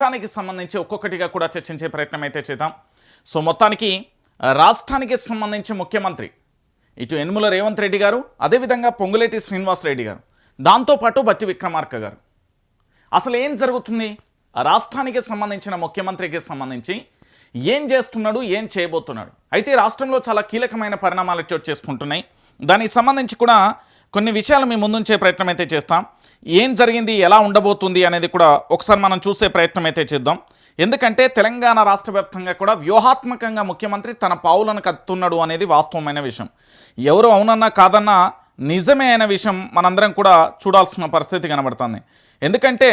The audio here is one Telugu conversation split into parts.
రాష్ట్రానికి సంబంధించి ఒక్కొక్కటిగా కూడా చర్చించే ప్రయత్నం అయితే చేద్దాం. సో మొత్తానికి రాష్ట్రానికి సంబంధించి ముఖ్యమంత్రి ఇటు యనుమల రేవంత్ రెడ్డి గారు అదేవిధంగా పొంగులేటి శ్రీనివాస్ రెడ్డి గారు దాంతోపాటు బట్టి విక్రమార్క గారు. అసలు ఏం జరుగుతుంది? రాష్ట్రానికి సంబంధించిన ముఖ్యమంత్రికి సంబంధించి ఏం చేస్తున్నాడు ఏం చేయబోతున్నాడు? అయితే రాష్ట్రంలో చాలా కీలకమైన పరిణామాలు చోటు చేసుకుంటున్నాయి. దానికి సంబంధించి కూడా కొన్ని విషయాలు మీ ముందుంచే ప్రయత్నం అయితే చేస్తాం. ఏం జరిగింది ఎలా ఉండబోతుంది అనేది కూడా ఒకసారి మనం చూసే ప్రయత్నం అయితే చేద్దాం. ఎందుకంటే తెలంగాణ రాష్ట్ర వ్యాప్తంగా కూడా వ్యూహాత్మకంగా ముఖ్యమంత్రి తన పావులను కత్తున్నాడు అనేది వాస్తవమైన విషయం. ఎవరు అవునన్నా కాదన్నా నిజమే అయిన విషయం మనందరం కూడా చూడాల్సిన పరిస్థితి కనబడుతుంది. ఎందుకంటే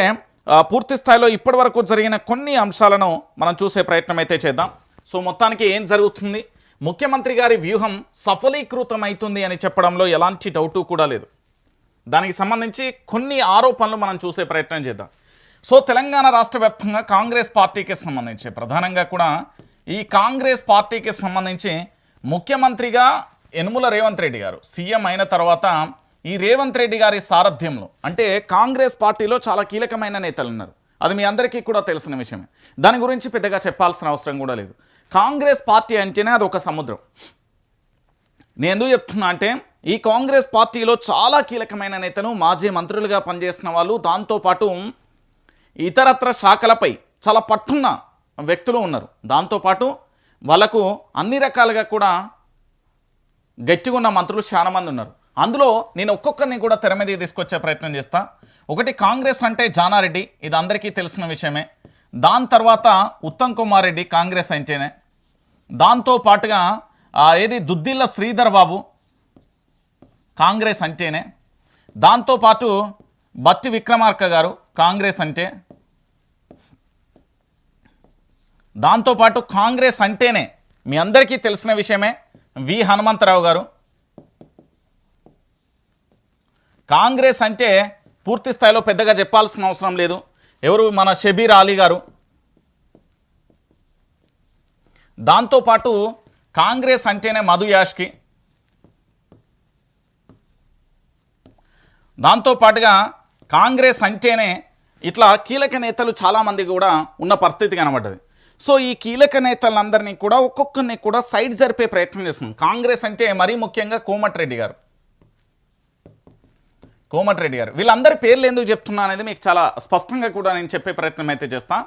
పూర్తి స్థాయిలో ఇప్పటివరకు జరిగిన కొన్ని అంశాలను మనం చూసే ప్రయత్నం అయితే చేద్దాం. సో మొత్తానికి ఏం జరుగుతుంది? ముఖ్యమంత్రి గారి వ్యూహం సఫలీకృతమవుతుంది అని చెప్పడంలో ఎలాంటి డౌటు కూడా లేదు. దానికి సంబంధించి కొన్ని ఆరోపణలు మనం చూసే ప్రయత్నం చేద్దాం. సో తెలంగాణ రాష్ట్ర వ్యాప్తంగా కాంగ్రెస్ పార్టీకి సంబంధించి ప్రధానంగా కూడా ఈ కాంగ్రెస్ పార్టీకి సంబంధించి ముఖ్యమంత్రిగా ఎనుముల రేవంత్ రెడ్డి గారు సీఎం అయిన తర్వాత ఈ రేవంత్ రెడ్డి గారి సారథ్యంలో అంటే కాంగ్రెస్ పార్టీలో చాలా కీలకమైన నేతలు ఉన్నారు అది మీ అందరికీ కూడా తెలిసిన విషయమే. దాని గురించి పెద్దగా చెప్పాల్సిన అవసరం కూడా లేదు. కాంగ్రెస్ పార్టీ అంటేనే అది ఒక సముద్రం. నేను ఎందుకు చెప్తున్నా అంటే ఈ కాంగ్రెస్ పార్టీలో చాలా కీలకమైన నేతను మాజీ మంత్రులుగా పనిచేసిన వాళ్ళు దాంతోపాటు ఇతరత్ర శాఖలపై చాలా పట్టున్న వ్యక్తులు ఉన్నారు. దాంతోపాటు వాళ్ళకు అన్ని రకాలుగా కూడా గట్టిగా ఉన్న మంత్రులు చాలామంది ఉన్నారు. అందులో నేను ఒక్కొక్కరిని కూడా తెర మీద తీసుకొచ్చే ప్రయత్నం చేస్తా. ఒకటి కాంగ్రెస్ అంటే జానారెడ్డి ఇది అందరికీ తెలిసిన విషయమే. దాని తర్వాత ఉత్తమ్ కుమార్ రెడ్డి కాంగ్రెస్ అంటేనే. దాంతో పాటుగా ఏది దుద్దిల్ల శ్రీధర్ బాబు కాంగ్రెస్ అంటేనే. దాంతోపాటు బత్తి విక్రమార్క గారు కాంగ్రెస్ అంటే. దాంతోపాటు కాంగ్రెస్ అంటేనే. మీ అందరికీ తెలిసిన విషయమే వి హనుమంతరావు గారు. కాంగ్రెస్ అంటే పూర్తి స్థాయిలో పెద్దగా చెప్పాల్సిన అవసరం లేదు. ఎవరు? మన షబీర్ అలీ గారు. దాంతోపాటు కాంగ్రెస్ అంటేనే మధు యాష్కి. దాంతోపాటుగా కాంగ్రెస్ అంటేనే ఇట్లా కీలక నేతలు చాలామంది కూడా ఉన్న పరిస్థితి కనబడ్డది. సో ఈ కీలక నేతలందరినీ కూడా ఒక్కొక్కరిని కూడా సైడ్ జరిపే ప్రయత్నం చేస్తున్నాం. కాంగ్రెస్ అంటే మరీ ముఖ్యంగా కోమటిరెడ్డి గారు. కోమటిరెడ్డి గారు. వీళ్ళందరి పేర్లు ఎందుకు చెప్తున్నా అనేది మీకు చాలా స్పష్టంగా కూడా నేను చెప్పే ప్రయత్నం అయితే చేస్తాను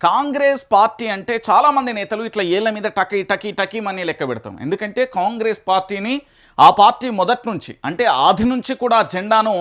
కాంగ్రెస్ పార్టీ అంటే చాలామంది నేతలు ఇట్లా ఏళ్ళ మీద టకీ టకీ టకీ మనీ లెక్క పెడతాం. ఎందుకంటే కాంగ్రెస్ పార్టీని ఆ పార్టీ మొదటి నుంచి అంటే ఆది నుంచి కూడా ఆ జెండాను